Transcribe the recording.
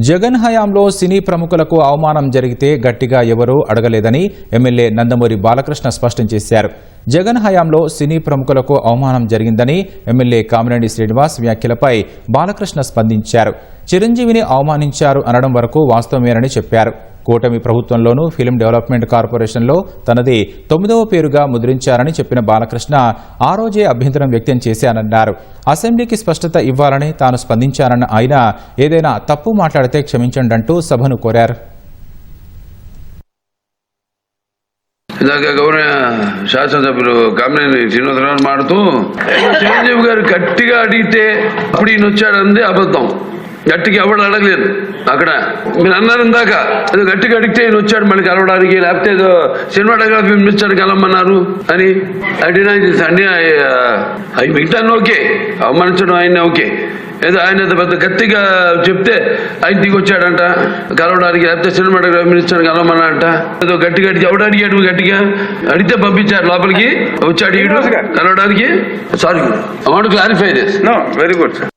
జగన్ హయాంలో సినీ ప్రముఖులకు అవమానం జరిగితే గట్టిగా ఎవరూ అడగలేదని ఎమ్మెల్యే నందమూరి బాలకృష్ణ స్పష్టం చేశారు. జగన్ హయాంలో సినీ ప్రముఖులకు అవమానం జరిగిందని ఎమ్మెల్యే కామిరెడ్డి శ్రీనివాస్ వ్యాఖ్యలపై బాలకృష్ణ స్పందించారు. చిరంజీవిని అవమానించారు అనడం వరకు వాస్తవమేనని చెప్పారు. కూటమి ప్రభుత్వంలోనూ ఫిలిం డెవలప్మెంట్ కార్పొరేషన్లో తనది తొమ్మిదవ పేరుగా ముద్రించారని చెప్పిన బాలకృష్ణ ఆ రోజే అభ్యంతరం వ్యక్తం చేశానన్నారు. అసెంబ్లీకి స్పష్టత ఇవ్వాలని తాను స్పందించానన్న ఆయన ఏదైనా తప్పు మాట్లాడితే క్షమించండి అంటూ సభను కోరారు. ఇందాక గౌరవ శాసనసభ్యులు కామినేని శ్రీనివాసరావు మాడుతూ చిరంజీవి గారు గట్టిగా అడిగితే అప్పుడు ఈయన వచ్చాడంది అబద్ధం. గట్టిగా ఎవడు అడగలేదు. అక్కడ మీరు అన్నారు ఇందాక ఏదో గట్టిగా అడిగితే ఈయన వచ్చాడు మనకి కలవడానికి లేకపోతే ఏదో సినిమాటోగ్రఫీ మినిస్టర్ కలవమన్నారు అని అడిగినా అన్ని అవి మిగతాను ఓకే అవమానించడం ఆయన ఓకే. ఏదో ఆయన పెద్ద గట్టిగా చెప్తే ఆయన దిగి వచ్చాడంట కలవడానికి లేకపోతే సినిమాటోగ్రఫీ మినిస్టర్ కలవమన్నాడంట. ఏదో గట్టిగా అడిగి ఎవడు అడిగాడు గట్టిగా? అడిగితే పంపించారు లోపలికి వచ్చి అడిగాడు కలవడానికి. Sorry I want clarify this good, sir.